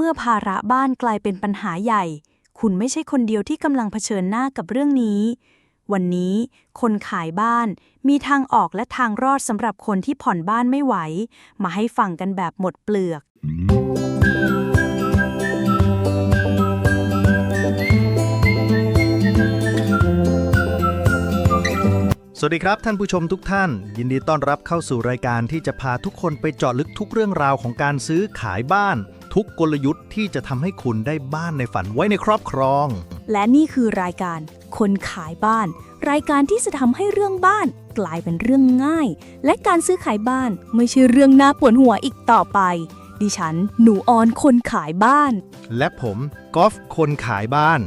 มื่อภาระบ้านกลายเป็นปัญหาใหญ่ คุณไม่ใช่คนเดียวที่กำลังเผชิญหน้ากับเรื่องนี้ วันนี้คนขายบ้านมีทางออกและทางรอดสำหรับคนที่ผ่อนบ้านไม่ไหว มาให้ฟังกันแบบหมดเปลือก สวัสดีครับท่านผู้ชมทุกท่าน ยินดีต้อนรับเข้าสู่รายการที่จะพาทุกคนไปเจาะลึกทุกเรื่องราวของการซื้อขายบ้าน ทุกกลยุทธ์ที่จะทำให้คุณได้บ้านในฝันไว้ในครอบครอง และนี่คือรายการคนขายบ้าน รายการที่จะทำให้เรื่องบ้านกลายเป็นเรื่องง่าย และการซื้อขายบ้านไม่ใช่เรื่องน่าปวดหัวอีกต่อไป ดิฉัน หนูออนคนขายบ้าน และผมกอล์ฟคนขายบ้าน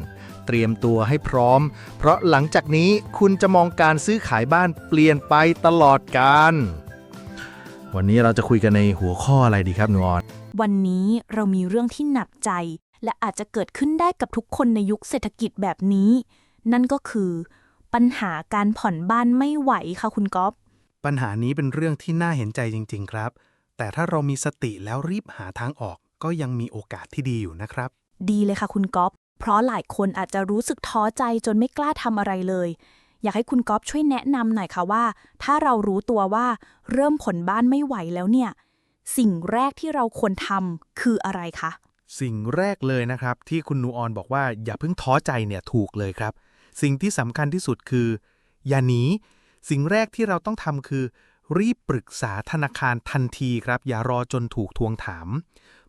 เตรียมตัวให้พร้อม เพราะหลังจากนี้คุณจะมองการซื้อขายบ้านเปลี่ยนไปตลอดกาล วันนี้เราจะคุยกันในหัวข้ออะไรดีครับหนูออน วันนี้เรามีเรื่องที่หนักใจ และอาจจะเกิดขึ้นได้กับทุกคนในยุคเศรษฐกิจแบบนี้ นั่นก็คือ ปัญหาการผ่อนบ้านไม่ไหวค่ะคุณก๊อฟปัญหานี้เป็นเรื่องที่น่าเห็นใจจริง ๆ ครับ แต่ถ้าเรามีสติแล้วรีบหาทางออก ก็ยังมีโอกาสที่ดีอยู่นะครับ ดีเลยค่ะคุณก๊อฟเพราะหลายคนอาจจะรู้สึกท้อใจจนไม่กล้าทำอะไรเลย อยากให้คุณก๊อฟช่วยแนะนำหน่อยค่ะว่า ถ้าเรารู้ตัวว่าเริ่มผลบ้านไม่ไหวแล้วเนี่ย สิ่งแรกที่เราควรทำคืออะไรคะ สิ่งแรกเลยนะครับ ที่คุณนูออนบอกว่าอย่าเพิ่งท้อใจเนี่ยถูกเลยครับ สิ่งที่สำคัญที่สุดคือ อย่าหนี สิ่งแรกที่เราต้องทำคือ รีบปรึกษาธนาคารทันทีครับ อย่ารอจนถูกทวงถาม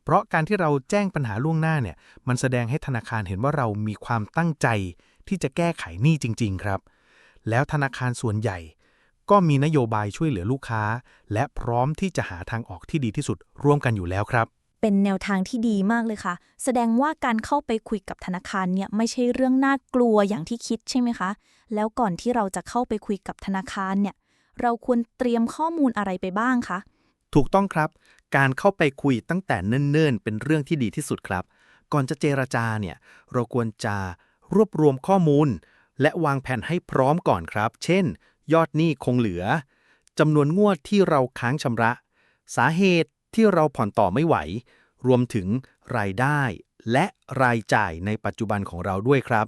เพราะการที่เราแจ้งปัญหาล่วงหน้าเนี่ย มันแสดงให้ธนาคารเห็นว่าเรามีความตั้งใจที่จะแก้ไขหนี้จริง ๆ ครับ แล้วธนาคารส่วนใหญ่ ก็มีนโยบายช่วยเหลือลูกค้า และพร้อมที่จะหาทางออกที่ดีที่สุดร่วมกันอยู่แล้วครับ เป็นแนวทางที่ดีมากเลยค่ะ แสดงว่าการเข้าไปคุยกับธนาคารเนี่ยไม่ใช่เรื่องน่ากลัวอย่างที่คิดใช่ไหมคะ แล้วก่อนที่เราจะเข้าไปคุยกับธนาคารเนี่ยเราควรเตรียมข้อมูลอะไรไปบ้างคะถูกต้องครับ การเข้าไปคุยตั้งแต่เนิ่นๆ เป็นเรื่องที่ดีที่สุดครับ ก่อนจะเจรจาเนี่ย เราควรจะรวบรวมข้อมูล และวางแผนให้พร้อมก่อนครับ เช่น ยอดหนี้คงเหลือจำนวนงวดที่เราค้างชำระ สาเหตุที่เราผ่อนต่อไม่ไหว รวมถึงรายได้ และรายจ่ายในปัจจุบันของเราด้วยครับ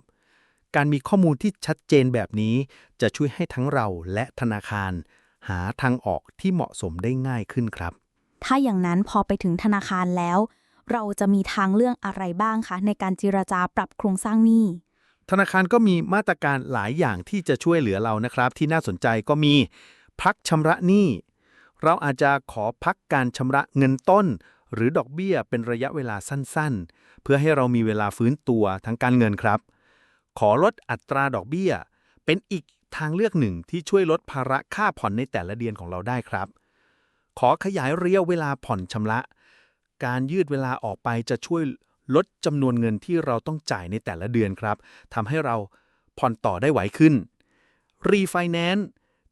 การมีข้อมูลที่ชัดเจนแบบนี้ จะช่วยให้ทั้งเราและธนาคาร หาทางออกที่เหมาะสมได้ง่ายขึ้นครับ ถ้าอย่างนั้นพอไปถึงธนาคารแล้ว เราจะมีทางเรื่องอะไรบ้างคะ ในการเจรจาปรับโครงสร้างหนี้ ธนาคารก็มีมาตรการหลายอย่างที่จะช่วยเหลือเรานะครับ ที่น่าสนใจก็มี พักชำระหนี้ เราอาจจะขอพักการชำระเงินต้น หรือดอกเบี้ยเป็นระยะเวลาสั้นๆ เพื่อให้เรามีเวลาฟื้นตัวทางการเงินครับ ขอลดอัตราดอกเบี้ย เป็นอีกทางเลือกหนึ่งที่ช่วยลดภาระค่าผ่อนในแต่ละเดือนของเราได้ครับ ขอขยายระยะเวลาผ่อนชำระ การยืดเวลาออกไปจะช่วย ลดจำนวนเงินที่เราต้องจ่ายในแต่ละเดือนครับทำให้เราผ่อนต่อได้ไหวขึ้น รีไฟแนนซ์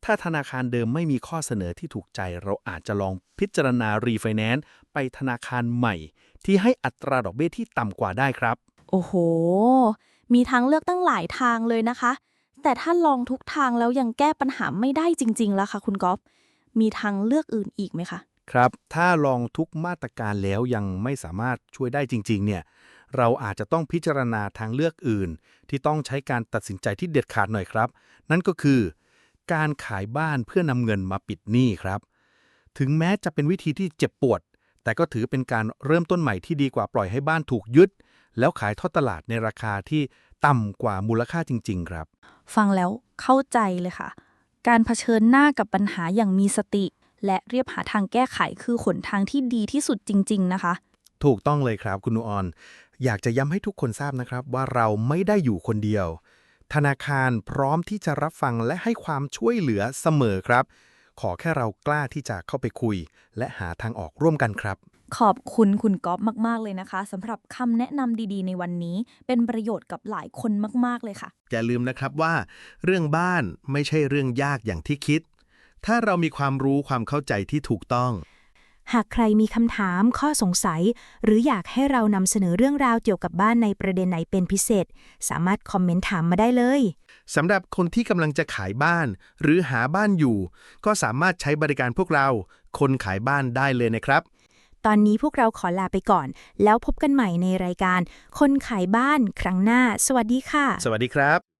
ถ้าธนาคารเดิมไม่มีข้อเสนอที่ถูกใจ เราอาจจะลองพิจารณารีไฟแนนซ์ไปธนาคารใหม่ ที่ให้อัตราดอกเบี้ยที่ต่ำกว่าได้ครับ โอ้โห มีทางเลือกตั้งหลายทางเลยนะคะ แต่ถ้าลองทุกทางแล้วยังแก้ปัญหาไม่ได้จริงๆ แล้วค่ะ คุณก๊อฟมีทางเลือกอื่นอีกไหมคะ ครับ ถ้าลองทุกมาตรการแล้วยังไม่สามารถช่วยได้จริง ๆ เนี่ย เราอาจจะต้องพิจารณาทางเลือกอื่น ที่ต้องใช้การตัดสินใจที่เด็ดขาดหน่อยครับ นั่นก็คือ การขายบ้านเพื่อนำเงินมาปิดหนี้ครับ ถึงแม้จะเป็นวิธีที่เจ็บปวด แต่ก็ถือเป็นการเริ่มต้นใหม่ที่ดีกว่าปล่อยให้บ้านถูกยึด แล้วขายทอดตลาดในราคาที่ต่ำกว่ามูลค่าจริง ๆ ครับ ฟังแล้วเข้าใจเลยค่ะ การเผชิญหน้ากับปัญหาอย่างมีสติ และเรียบหาทางแก้ไขคือหนทางที่ดีที่สุดจริง ๆ นะคะ ถูกต้องเลยครับคุณนูออน อยากจะย้ำให้ทุกคนทราบนะครับ ว่าเราไม่ได้อยู่คนเดียว ธนาคารพร้อมที่จะรับฟังและให้ความช่วยเหลือเสมอครับ ขอแค่เรากล้าที่จะเข้าไปคุย และหาทางออกร่วมกันครับขอบคุณคุณก๊อฟมาก ๆ เลยนะคะสำหรับคำแนะนำดีๆ ในวันนี้ เป็นประโยชน์กับหลายคนมาก ๆ เลยค่ะ อย่าลืมนะครับว่า เรื่องบ้านไม่ใช่เรื่องยากอย่างที่คิด ถ้าเรามีความรู้ความเข้าใจที่ถูกต้อง หากใครมีคำถาม ข้อสงสัย หรืออยากให้เรานำเสนอเรื่องราวเกี่ยวกับบ้านในประเด็นไหนเป็นพิเศษ สามารถคอมเมนต์ถามมาได้เลย สำหรับคนที่กำลังจะขายบ้าน หรือหาบ้านอยู่ ก็สามารถใช้บริการพวกเรา คนขายบ้านได้เลยนะครับ ตอนนี้พวกเราขอลาไปก่อน แล้วพบกันใหม่ในรายการ คนขายบ้านครั้งหน้า สวัสดีค่ะ สวัสดีครับ